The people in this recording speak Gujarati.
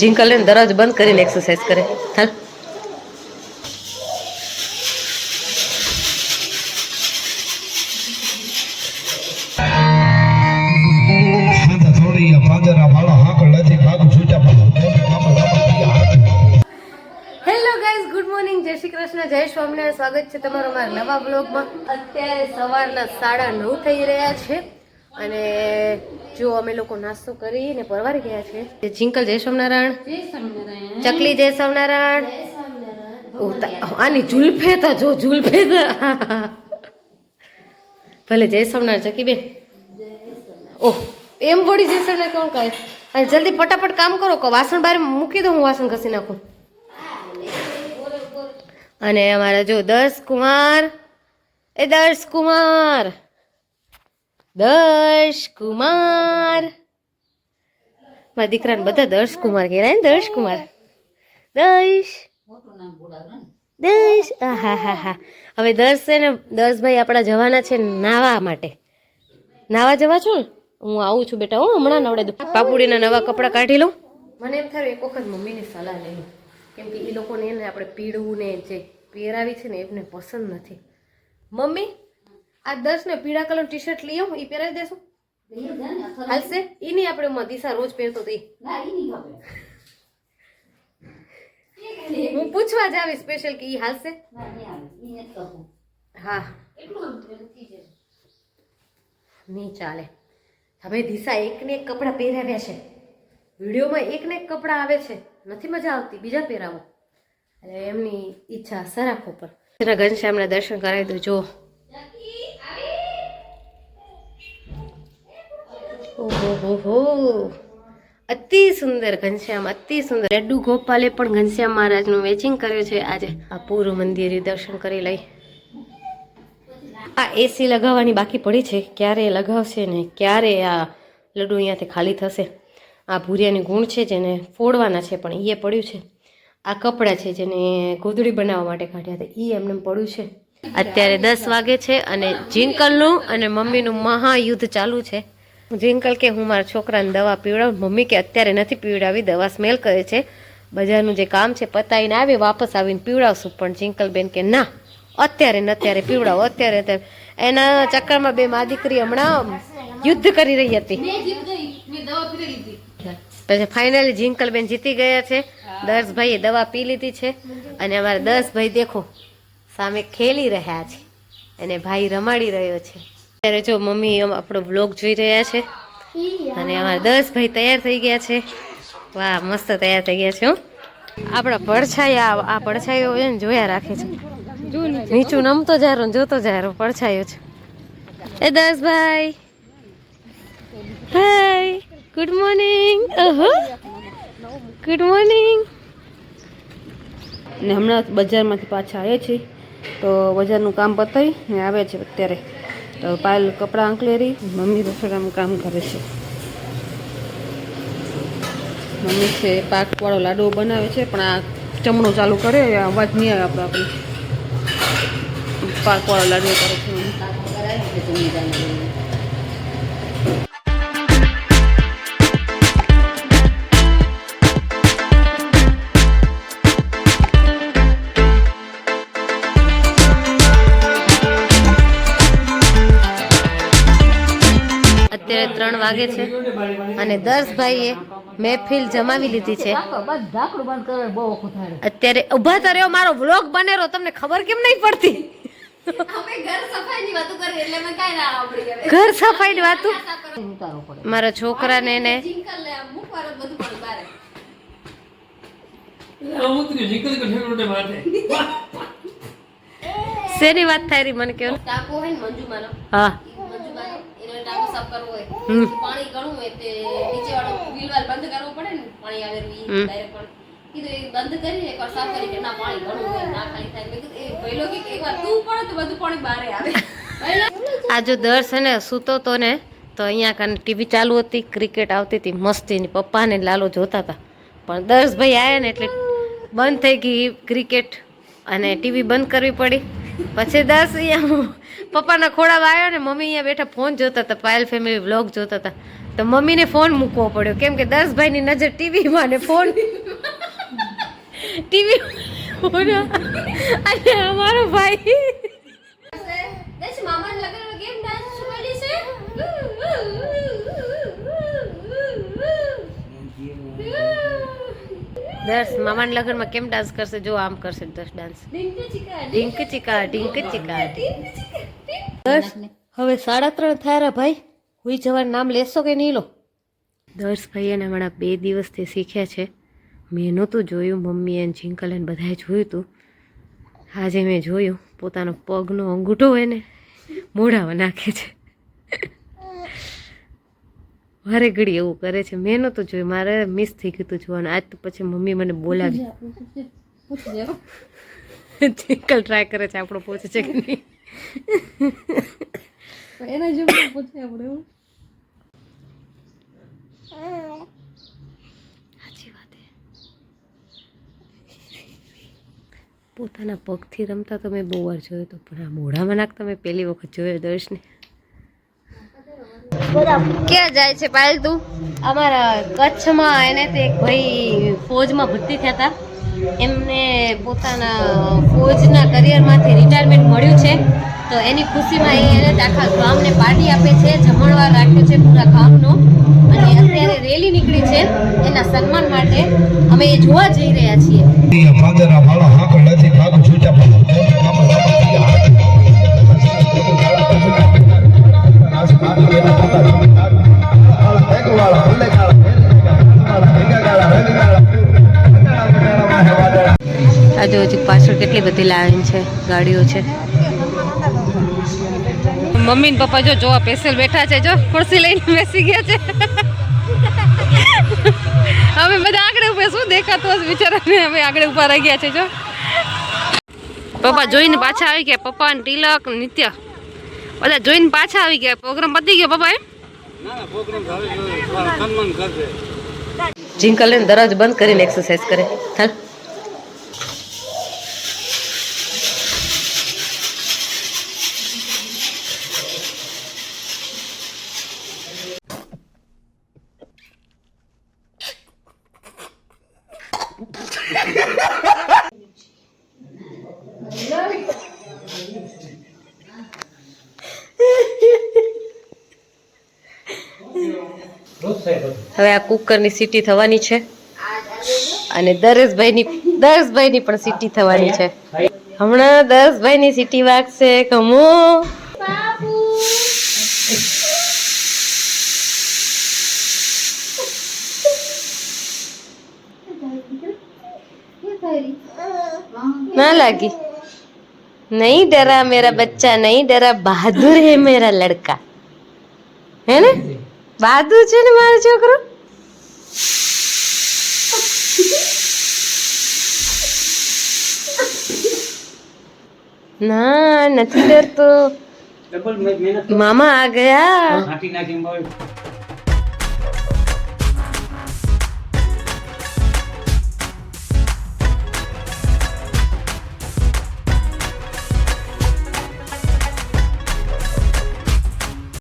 જિંકલ લઈને દરરોજ બંધ કરીને એક્સરસાઇઝ કરે. હાલ. કૃષ્ણ, જય સ્વામિનારાયણ. સ્વાગત છે તમારું મારા નવા બ્લોગમાં અત્યારે સવારના સાડા નવ થઈ રહ્યા છે. અને જો અમે લોકો નાસ્તો કરીને પરવારી ગયા છે. જિંકલ જય સ્વામિનારાયણ ચકલી જય સ્વામિનારાયણ. આની ઝુલફેતા તો જો જુલ્ફે તો ભલે જય સ્વામિનારાયણ ચકી બેન. ઓહ એમ વળી જય સ્વામિનારાયણ કોણ કહે? અને જલ્દી ફટાફટ કામ કરો કે વાસણ બહાર મૂકી દો હું વાસણ ઘસી નાખું. અને અમારા જો દર્શ કુમાર એ દર્શ કુમાર દર્શ કુમાર મારા દીકરાને બધા દર્શ કુમાર કહેવાય ને દર્શ કુમાર દર્શ દર્શ હા હા હવે દર્શ છે ને, દર્શભાઈ આપણા જવાના છે નાવા માટે. નાવા જવા છો હું આવું છું બેટા, હું, હમણાં નવડે દઉં પાપુડીના નવા કપડાં કાઢી લઉં. મને એમ થયું, એક વખત મમ્મીની સલાહ લઈ કેમ કે એ લોકોને એને આપણે પીળવું ને જે પહેરાવી છે ને, એમને પસંદ નથી. મમ્મી આ દસ ને પીળા કલર ટી શર્ટ લઈ આવું એ પહેરાવી દેશું. હાલશે? એ નહીં આપણે ઉમાં દિશા રોજ પહેરતો હતી હું પૂછવા જ આવી સ્પેશિયલ કે એ હાલશે? હા. નહીં ચાલે. હવે દિશા એકને એક કપડાં પહેરાવ્યા છે. વિડીયોમાં એકને એક કપડાં આવે છે. નથી મજા આવતી, બીજા પહેરાવો. એટલે એમની ઈચ્છા સરાખો પર. ઘનશ્યામના દર્શન કરાવી દો, જો. ઓહો હો અતિ સુંદર ઘનશ્યામ અતિ સુંદર. લડ્ડુ ગોપાલે પણ ઘનશ્યામ મહારાજનું મેચિંગ કર્યું છે આજે. આ પૂરું મંદિરે દર્શન કરી લઈ. આ એસી લગાવવાની બાકી પડી છે. ક્યારે લગાવશે ને ક્યારે આ લડ્ડુ અહીંયાથી ખાલી થશે? આ ભૂરિયાની ગુણ છે જેને ફોડવાના છે પણ એ પડ્યું છે. આ કપડાં છે જેને ગોદડી બનાવવા માટે કાઢ્યા હતા. એ એમને પડ્યું છે. અત્યારે દસ વાગે છે અને જિંકલનું અને મમ્મીનું મહાયુદ્ધ ચાલુ છે. જિંકલ કે હું મારા છોકરાને દવા પીવડાવું મમ્મી કે અત્યારે નથી પીવડાવી દવા સ્મેલ કરે છે. બજારનું જે કામ છે પતાવીને આવે વાપસ આવીને પીવડાવશું. પણ જિંકલ બેન કે ના અત્યારે ને અત્યારે પીવડાવો અત્યારે અત્યારે. એના ચક્કરમાં બે મા દીકરી હમણાં યુદ્ધ કરી રહી હતી. પછી ફાઇનલી જિંકલ બેન જીતી ગયા છે. દર્શભાઈએ દવા પી લીધી છે. અને અમારા દર્શભાઈ દેખો સામે ખેલી રહ્યા છે. અને ભાઈ રમાડી રહ્યો છે. ત્યારે જો મમ્મી આપણો બ્લોગ જોઈ રહ્યા છે. અને અમારા દસ ભાઈ તૈયાર થઈ ગયા છે. વાહ, મસ્ત તૈયાર થઈ ગયા છે, હો. આપણા પડછાયા આ પડછાયો એને જોયા રાખે છે. નીચું નમતો જારો જોતો જારો, પડછાયો છે. એ દર્શભાઈ હાય ગુડ મોર્નિંગ ઓહો ગુડ મોર્નિંગ ને હમણાં બજારમાંથી પાછા આવ્યા છીએ. તો બજારનું કામ પતાવી ને આવે છે અત્યારે. તો પાયલ કપડાં આંકલેરી મમ્મી રસોડામાં કામ કરે છે. મમ્મી છે, પાકવાળો લાડવો બનાવે છે, પણ આ ચમણો ચાલુ કરે અવાજ નહીં આવે આપણો આપણે. પાકવાળો લાડવો કરે છે. અત્યારે ત્રણ વાગે છે. અને દર્શભાઈએ મહેફિલ જમાવી લીધી છે. અત્યારે ઊભા તો રહ્યો મારો વ્લોગ બનેરો તમને ખબર કેમ નહીં પડતી? ઘર સફાઈ ની વાતું મારા છોકરાને એને શેની વાત થાય રહી મને કેવું હા. સાફ કરવો હોય. પાણી ઘણું હોય તે નીચે વાળો વિલવાલ બંધ કરવો પડે ને પાણી આવે પણ. કીધું એ બંધ કરીને એકવાર સાફ કરી કે ના પાણી ઘણું હોય ના ખાલી થાય. મેં કીધું એ ભઈલો કે એકવાર તું પડે તો બધું પાણી બહાર આવે. આ જો દર છે ને સૂતો તો ને તો અહીંયા કાને ટીવી ચાલુ હતી ક્રિકેટ આવતી હતી મસ્તીની પપ્પાને લાલો જોતા હતા. પણ દર્શભાઈ આવ્યા ને એટલે બંધ થઈ ગઈ ક્રિકેટ અને ટીવી બંધ કરવી પડી. પછી દસ અહીંયા પપ્પાના ખોળા આવ્યો ને મમ્મી અહીંયા બેઠા ફોન જોતા હતા, પાયલ ફેમિલી વ્લોગ જોતા હતા. તો મમ્મીને ફોન મૂકવો પડ્યો. કેમ કે ભાઈની નજર ટીવીમાં ને ફોન ટીવી અને અમારો ભાઈ. દસ મામા લગન કેમ ડાન્સ શીખવાડી છે દર્શ મામાના લગ્નમાં કેમ ડાન્સ કરશે? જો આમ કરશે દર્શ ડાન્સ ડિંક ચિકા ઢીંક ચીકા દર્શ હવે સાડા ત્રણ થયા ભાઈ. હુઈ જવાનું નામ લેશો કે નહીં લો? દર્શ ભાઈ એને હમણાં બે દિવસથી શીખ્યા છે. મેં નહોતું જોયું મમ્મી એને જિંકલ એને બધાએ જોયું હતું આજે મેં જોયું, પોતાનો પગનો અંગૂઠો હોય ને મોઢામાં નાખે છે. વારે ઘડી એવું કરે છે. મેં નહોતું જોયું. મારે મિસ થઈ ગયું હતું જોવાનું. આજ તો પછી મમ્મી મને બોલાવી. ચેકલ ટ્રાય કરે છે આપણો પહોંચે છે કે નહીં? એના જેવું પૂછે આપણે એવું. પોતાના પગથી રમતા તો મેં બહુ વાર જોયો તો પણ આ મોઢામાં નાખતા મેં પહેલી વખત જોયો દર્શને. ક્યાં જાય છે પાયલ તું અમારા કચ્છમાં એને તે ભાઈ ફૌજમાં ભરતી થયા હતા. એમને પોતાના ફોજના કરિયરમાંથી રિટાયરમેન્ટ મળ્યું છે. તો એની ખુશીમાં એ એને આખા ગામને પાર્ટી આપે છે જમણવાર રાખ્યો છે પૂરા ગામનો. અને અત્યારે રેલી નીકળી છે એના સન્માન માટે. અમે એ જોવા જઈ રહ્યા છીએ. આજે હજી પાછળ કેટલી બધી લાઈન છે, ગાડીઓ છે? મમ્મી પપ્પા જો જોવા પેસેલ બેઠા છે, જો ખુરશી લઈને બેસી ગયા છે. અમે બધા આગળ ઉભે, શું દેખાતું હશે બિચારાને? અમે આગળ ઊભા રહી ગયા છે, જો. પપ્પા જોઈને પાછા આવી ગયા, પપ્પા ને તિલક નિત્ય. બધા જોઈને પાછા આવી ગયા. પ્રોગ્રામ પતી ગયો બાબા એમ? જિંકલ લઈને દરવાજો બંધ કરીને એક્સરસાઇઝ કરે. હાલ. હવે આ કુકરની સીટી થવાની છે. અને દરેશભાઈની દરેશભાઈની પણ સીટી થવાની છે. હમણાં દરેશભાઈની સીટી વાગશે કમો ના લાગી. નહીં ડરા મેરા બચ્ચા, નહીં ડરા. બહાદુર હે મેરા લડકા. હે ને? બહાદુર છે ને મારો છોકરો? ના નથી ડરતો. મામા આ ગયા.